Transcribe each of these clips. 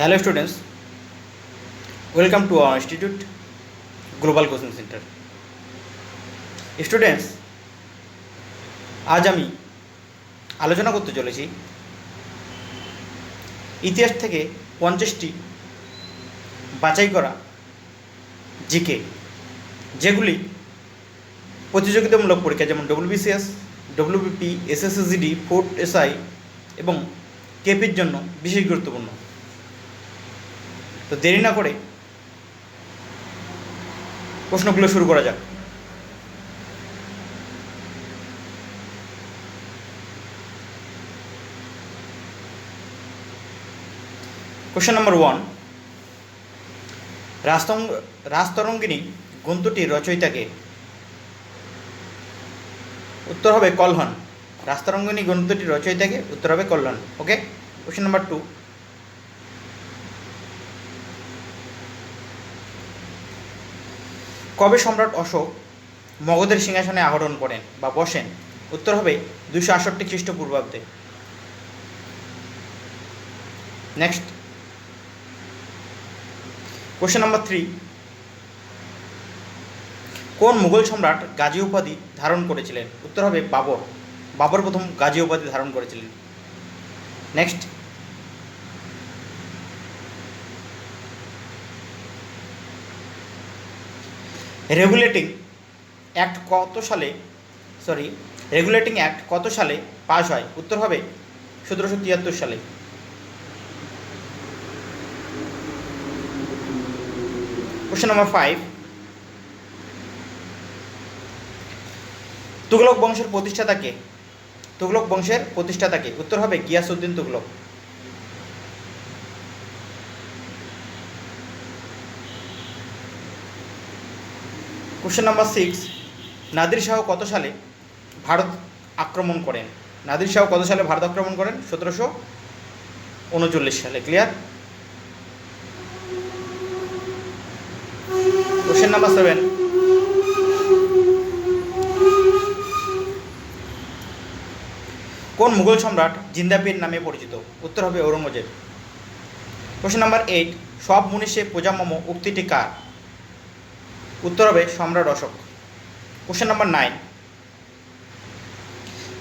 Hello students welcome to our institute global coaching centre students আজ আমি আলোচনা করতে চলেছি ইতিহাস থেকে পঞ্চাশটি বাছাই করা জিকে, যেগুলি প্রতিযোগিতামূলক পরীক্ষা যেমন ডব্লিউবিসিএস ডব্লিউবিপি এসএসএসজিডি ফোর্ট এসআই এবং কেপির জন্য বিশেষ গুরুত্বপূর্ণ। তো দেরি না করে প্রশ্নগুলো শুরু করা যাক। কোশ্চেন নম্বর ওয়ান রাস্তং রাস্তরঙ্গিনী গ্রন্থটির রচয়িতাকে উত্তর হবে কলহন রাস্তারঙ্গিনী গ্রন্থটির রচয়িতাকে উত্তর হবে Kalyan okay question number two কবে সম্রাট অশোক মগধের সিংহাসনে আহরণ করেন বা বসেন? উত্তর হবে দুশো আটষট্টি খ্রিস্টপূর্বাব্দে। নেক্সট কোশ্চেন নাম্বার থ্রি কোন মুঘল সম্রাট গাজী উপাধি ধারণ করেছিলেন? উত্তর হবে বাবর। বাবর প্রথম গাজী উপাধি ধারণ করেছিলেন। নেক্সট রেগুলেটিং অ্যাক্ট কত সালে সরি রেগুলেটিং অ্যাক্ট কত সালে পাস হয়? উত্তর হবে সতেরোশো তিয়াত্তর সালে। কোশ্চেন নাম্বার ফাইভ তুগলক বংশের প্রতিষ্ঠাতাকে তুগলক বংশের প্রতিষ্ঠাতাকে উত্তর হবে Ghiyasuddin Tughlaq. Question number six Nadir Shah কত সালে ভারত আক্রমণ করেন? নাদির শাহ কত সালে ভারত আক্রমণ করেন? সতেরোশো উনচল্লিশ সালে ক্লিয়ার কোশ্চেন নাম্বার সেভেন কোন মুঘল সম্রাট জিন্দাপীর নামে পরিচিত? উত্তর হবে ঔরঙ্গজেব। কোশ্চেন নাম্বার এইট সব মনীষে প্রজামম উক্তিটি কার? উত্তর হবে সম্রাট Ashoka. Question number nine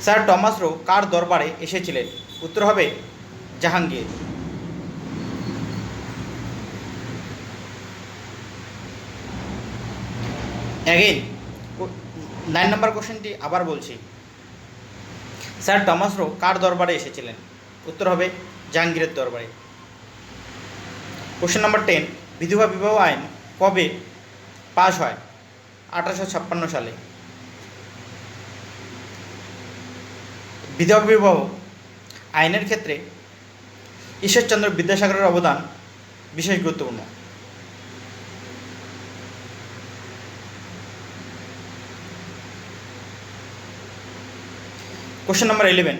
sir Thomas Roe কার দরবারে এসেছিলেন? উত্তর হবে জাহাঙ্গীর। অ্যাগেন নাইন নম্বর কোশ্চেনটি আবার বলছি। স্যার টমাস রো কার দরবারে এসেছিলেন? উত্তর হবে জাহাঙ্গীরের দরবারে। কোশ্চেন নাম্বার টেন বিধবা বিবাহ আইন কবে পাশ হয় আঠারোশো ছাপ্পান্ন সালে। বিধবা বিবাহ আইনের ক্ষেত্রে ঈশ্বরচন্দ্র বিদ্যাসাগরের অবদান বিশেষ গুরুত্বপূর্ণ। Question number eleven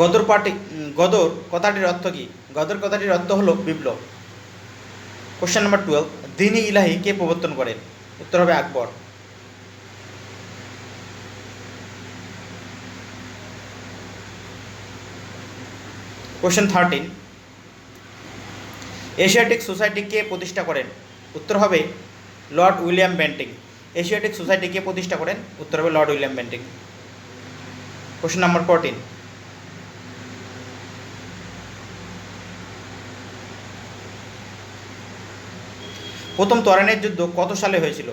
Ghadar party Ghadar কথাটির অর্থ কী? গদর কথাটির অর্থ হলো বিপ্লব। কোশ্চেন নাম্বার টুয়েলভ দিনী ইলাহি কে প্রবর্তন করেন? উত্তর হবে Akbar. Question thirteen Asiatic Society কে প্রতিষ্ঠা করেন? উত্তর হবে Lord William Bentinck Asiatic Society কে প্রতিষ্ঠা করেন? উত্তর হবে Lord William Bentinck question number fourteen প্রথম তরানের যুদ্ধ কত সালে হয়েছিল?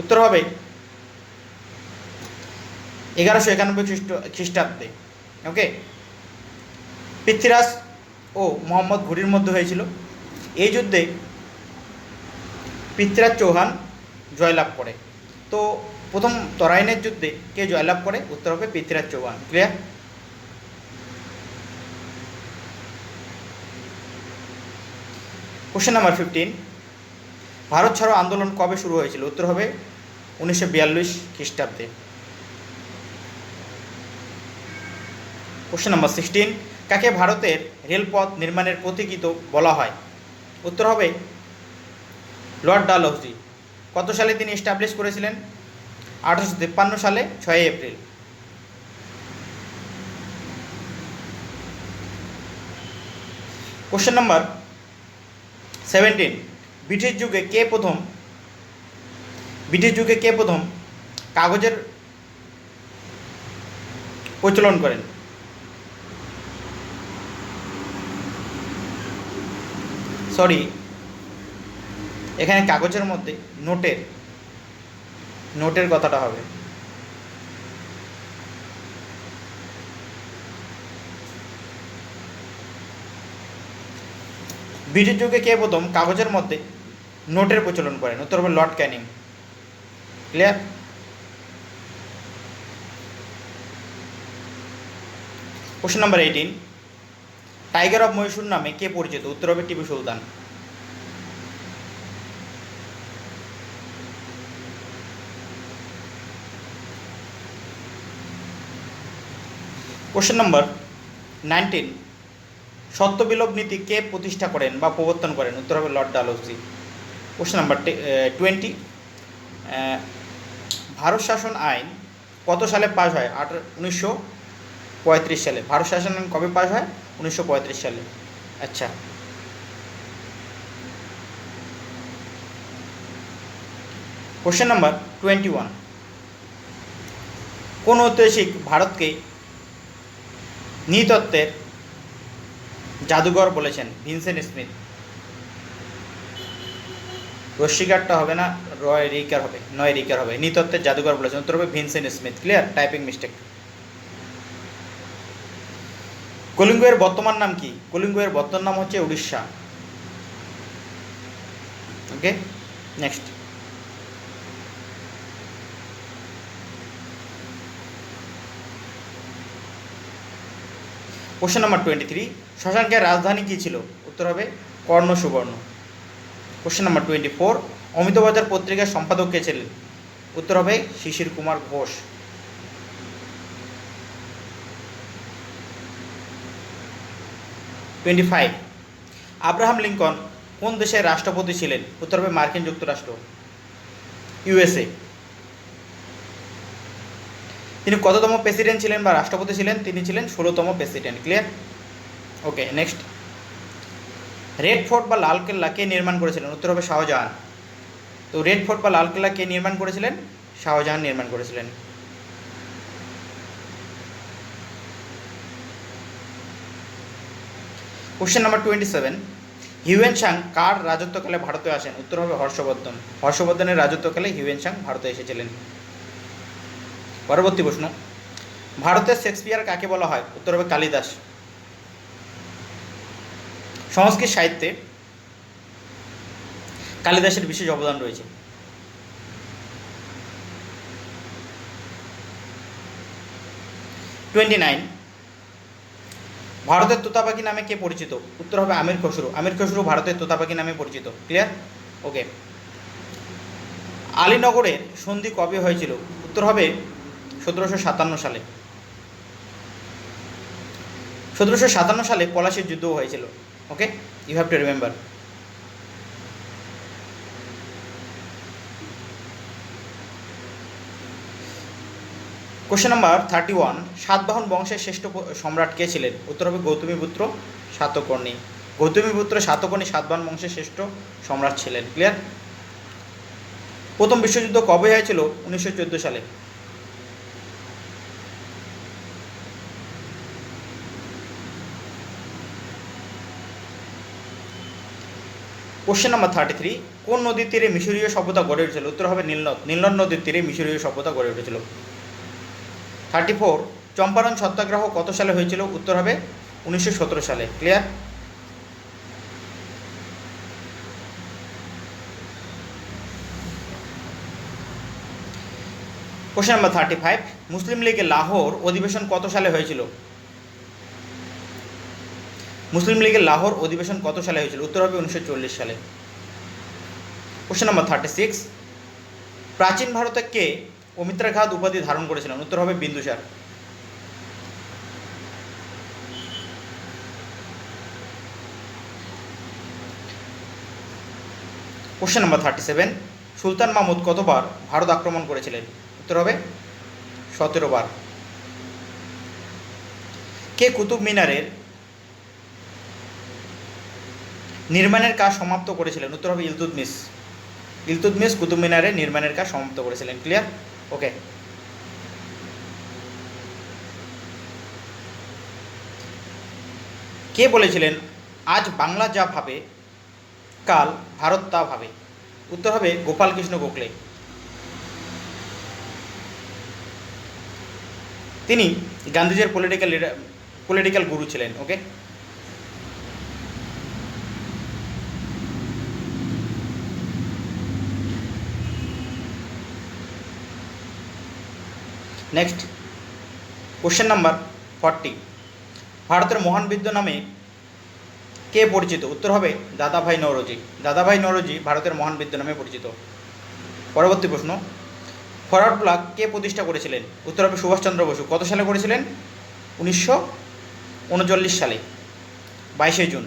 উত্তর হবে এগারোশো একানব্বই খ্রিস্ট, খ্রিস্টাব্দে ওকে পৃথ্বীরাজ ও মোহাম্মদ ঘুরির মধ্যে হয়েছিল। এই যুদ্ধে পৃথ্বীরাজ চৌহান জয়লাভ করে। তো প্রথম তরাইনের যুদ্ধে কে জয়লাভ করে? উত্তর হবে Prithviraj Chauhan clear question number fifteen Bharat ছাড়ো আন্দোলন কবে শুরু হয়েছিল? উত্তর হবে উনিশশো বিয়াল্লিশ খ্রিস্টাব্দে। কোশ্চেন নাম্বার সিক্সটিন কাকে ভারতের রেলপথ নির্মাণের প্রতীকিত বলা হয়? উত্তর হবে লর্ড ডালহৌজি। কত সালে তিনি এস্টাবলিশ করেছিলেন? আঠারোশো তিপ্পান্ন সালে, ছয়ই April. Question number seventeen British যুগে কে প্রথম? ব্রিটিশ যুগে কে প্রথম? কাগজের প্রচলন করেন। সরি এখানে কাগজের মধ্যে নোটের নোটের কথাটা হবে। ব্রিটিশ যুগে কে প্রথম? কাগজের মধ্যে নোটের প্রচলন করেন। উত্তর হবে Lord Canning. Clear question number eighteen tiger of Mysore নামে কে পরিচিত? উত্তর হবে Tipu Sultan. Question number nineteen সত্যবিলোপ নীতি কে প্রতিষ্ঠা করেন বা প্রবর্তন করেন? উত্তর হবে Lord Dalhousie. Question number twenty Bharat শাসন আইন কত সালে পাশ হয়? আট উনিশশো পঁয়ত্রিশ সালে। ভারত শাসন আইন কবে পাশ হয়? উনিশশো পঁয়ত্রিশ সালে। আচ্ছা। কোশ্চেন নাম্বার টোয়েন্টি ওয়ান কোন ঐতিহাসিক ভারতকে নৃতত্ত্বের জাদুঘর বলেছেন ভিনসেন্ট স্মিথ? রশ্মিকারটা হবে না, রয় রিকার হবে, নয় রিকার হবে। নৃতত্ত্বের জাদুঘর বলেছেন। উত্তর হবে Vincent Smith. Clear? Typing mistake. Kalinga এর বর্তমান নাম কি? কলিঙ্গ এর বর্তমান নাম হচ্ছে Orissa. Okay next question number twenty three শশাঙ্কের রাজধানী কী ছিল? উত্তর হবে Karna Suvarna question number twenty four Amrita Bazar পত্রিকার সম্পাদক কে ছিলেন? উত্তর হবে Sisir Kumar Ghosh. Twenty five Abraham Lincoln কোন দেশের রাষ্ট্রপতি ছিলেন? উত্তর হবে মার্কিন যুক্তরাষ্ট্র। ইউএসএ তিনি কততম প্রেসিডেন্ট ছিলেন বা রাষ্ট্রপতি ছিলেন? তিনি ছিলেন ষোলোতম president clear okay next Red Fort বা লাল কেল্লা কে নির্মাণ করেছিলেন? উত্তর হবে শাহজাহান। তো রেড ফোর্ট বা লাল কেল্লা কে নির্মাণ করেছিলেন? শাহজাহান নির্মাণ করেছিলেন। Question number twenty seven Hiuen Tsang কার রাজত্বকালে ভারতে আসেন? উত্তর হবে হর্ষবর্ধন। হর্ষবর্ধনের রাজত্বকালে হিউয়েন সাং ভারতে এসেছিলেন। পরবর্তী প্রশ্ন। ভারতের শেক্সপিয়ার কাকে বলা হয়? উত্তর হবে কালিদাস। সংস্কৃত সাহিত্যে কালিদাসের বিশেষ অবদান রয়েছে। টোয়েন্টি নাইন ভারতের তোতাপাখি নামে কে পরিচিত? উত্তর হবে আমির খসরু। আমির খসরু ভারতের তোতাপাখি নামে পরিচিত। ক্লিয়ার ওকে আলীনগরের সন্ধি কবে হয়েছিল? উত্তর হবে সতেরোশো সাতান্ন সালে। সতেরোশো সাতান্ন সালে পলাশির যুদ্ধও হয়েছিল। Okay you have to remember question number thirty one Satavahana বংশের শ্রেষ্ঠ সম্রাট কে ছিলেন? উত্তর হবে গৌতমীপুত্র সাতকর্ণী। গৌতমীপুত্র সাতকর্ণী, সাতবাহন বংশের শ্রেষ্ঠ সম্রাট ছিলেন। ক্লিয়ার প্রথম বিশ্বযুদ্ধ কবে হয়েছিল? উনিশশো চোদ্দ সালে। কোশ্চেন নাম্বার থার্টি থ্রি কোন নদীর তীরে মিশরীয় সভ্যতা গড়ে উঠেছিল? উত্তর হবে নীলনদ। নীলনদ নদীর তীরে মিশরীয় সভ্যতা গড়ে উঠেছিল। থার্টি ফোর চম্পারণ সত্যাগ্রহ কত সালে হয়েছিল? উত্তর হবে উনিশশো সতেরো সালে। Clear question number thirty five Muslim লীগের লাহোর অধিবেশন কত সালে হয়েছিল? মুসলিম লীগের লাহোর অধিবেশন কত সালে হয়েছিল? উত্তর হবে উনিশশো চল্লিশ সালে। কোশ্চেন নাম্বার থার্টি সিক্স প্রাচীন ভারতে কে অমিত্রাঘাত উপাধি ধারণ করেছিলেন? উত্তর হবে Bindusara question number thirty seven Sultan Mahmud কতবার ভারত আক্রমণ করেছিলেন? উত্তর হবে সতেরো বার। কে কুতুব মিনারের নির্মাণের কাজ সমাপ্ত করেছিলেন। উত্তর হবে ইলতুতমিস ইলতুতমিস কুতুব মিনারের নির্মাণের কাজ সমাপ্ত করেছিলেন। ক্লিয়ার ওকে কে বলেছিলেন, আজ বাংলা যা ভাবে, কাল ভারত তা ভাবে উত্তর হবে গোপাল কৃষ্ণ গোখলে। তিনি গান্ধীজির পলিটিক্যাল লিডার পলিটিক্যাল গুরু ছিলেন okay next question number forty ভারতের মহান বিদ্য নামে কে পরিচিত? উত্তর হবে দাদাভাই নৌরজি। দাদাভাই নৌরজি ভারতের মহান বিদ্য নামে পরিচিত। পরবর্তী প্রশ্ন ফরওয়ার্ড ব্লক কে প্রতিষ্ঠা করেছিলেন? উত্তর হবে সুভাষচন্দ্র বসু। কত সালে করেছিলেন? উনিশশো উনচল্লিশ সালে, বাইশে জুন।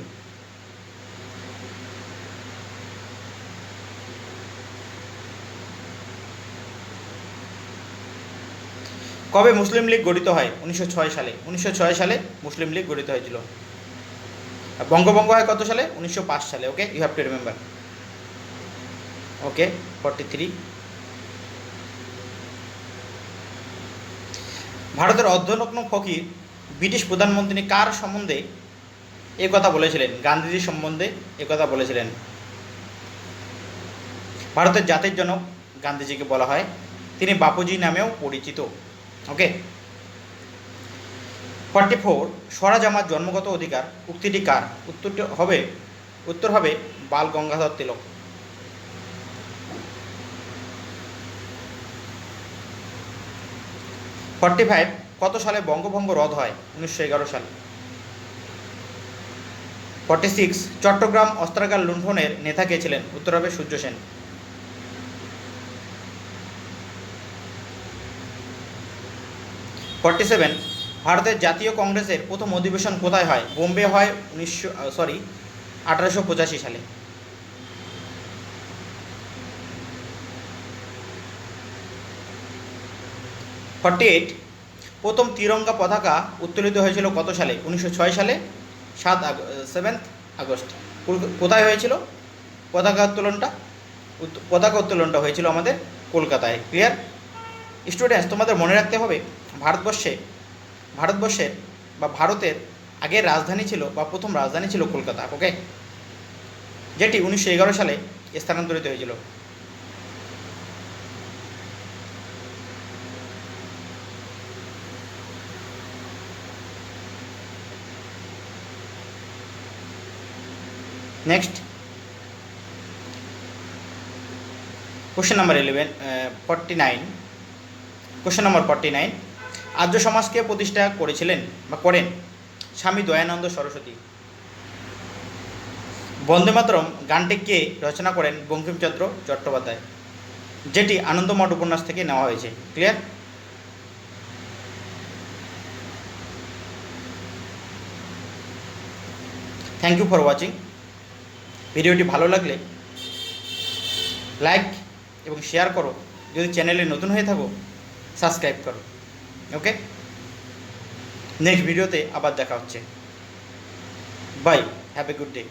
কবে মুসলিম লীগ গঠিত হয়? উনিশশো ছয় সালে। উনিশশো ছয় সালে মুসলিম লীগ গঠিত হয়েছিল। বঙ্গভঙ্গ হয় কত সালে? উনিশশো পাঁচ সালে okay you have to remember okay forty three ভারতের অর্ধনগ্ন ফকির ব্রিটিশ প্রধানমন্ত্রী কার সম্বন্ধে এ কথা বলেছিলেন? গান্ধীজির সম্বন্ধে এ কথা বলেছিলেন। ভারতের জাতির জনক গান্ধীজিকে বলা হয়। তিনি বাপুজি নামেও পরিচিত। ওকে ফর্টি ফোর স্বরাজ আমার জন্মগত অধিকার, উক্তিটি কার? উত্তরটি হবে, উত্তর হবে বাল গঙ্গাধর তিলক। ফর্টি ফাইভ কত সালে বঙ্গভঙ্গ রদ হয়? উনিশশো এগারো সালে। ফর্টি সিক্স চট্টগ্রাম অস্ত্রাগার লুণ্ঠনের নেতা কে ছিলেন? উত্তর হবে সূর্য সেন। ফর্টি সেভেন ভারতের জাতীয় কংগ্রেসের প্রথম অধিবেশন কোথায় হয়? বোম্বে হয় উনিশশো সরি আঠারোশো পঁচাশি সালে। ফর্টি এইট প্রথম তিরঙ্গা পতাকা উত্তোলিত হয়েছিল কত সালে? উনিশশো ছয় সালে, সাত সেভেন্থ আগস্ট। কোথায় হয়েছিল? পতাকা উত্তোলনটা পতাকা উত্তোলনটা হয়েছিল আমাদের কলকাতায়। ক্লিয়ার স্টুডেন্টস তোমাদের মনে রাখতে হবে ভারতবর্ষে, ভারতবর্ষের বা ভারতের আগের রাজধানী ছিল বা প্রথম রাজধানী ছিল কলকাতা ওকে যেটি উনিশশো এগারো সালে স্থানান্তরিত হয়েছিল। Next question number eleven forty nine question number forty nine আর্য সমাজকে প্রতিষ্ঠা করেছিলেন বা করেন স্বামী দয়ানন্দ সরস্বতী। বন্দে মাতরম গানটি কে রচনা করেন বঙ্কিমচন্দ্র চট্টোপাধ্যায়, যেটি আনন্দমঠ উপন্যাস থেকে নেওয়া হয়েছে। Clear thank you for watching ভিডিওটি ভালো লাগলে লাইক এবং শেয়ার করো। যদি চ্যানেলে নতুন হয়ে থাকো, সাবস্ক্রাইব করো। ওকে নেক্সট ভিডিওতে আবার দেখা হচ্ছে। Bye have a good day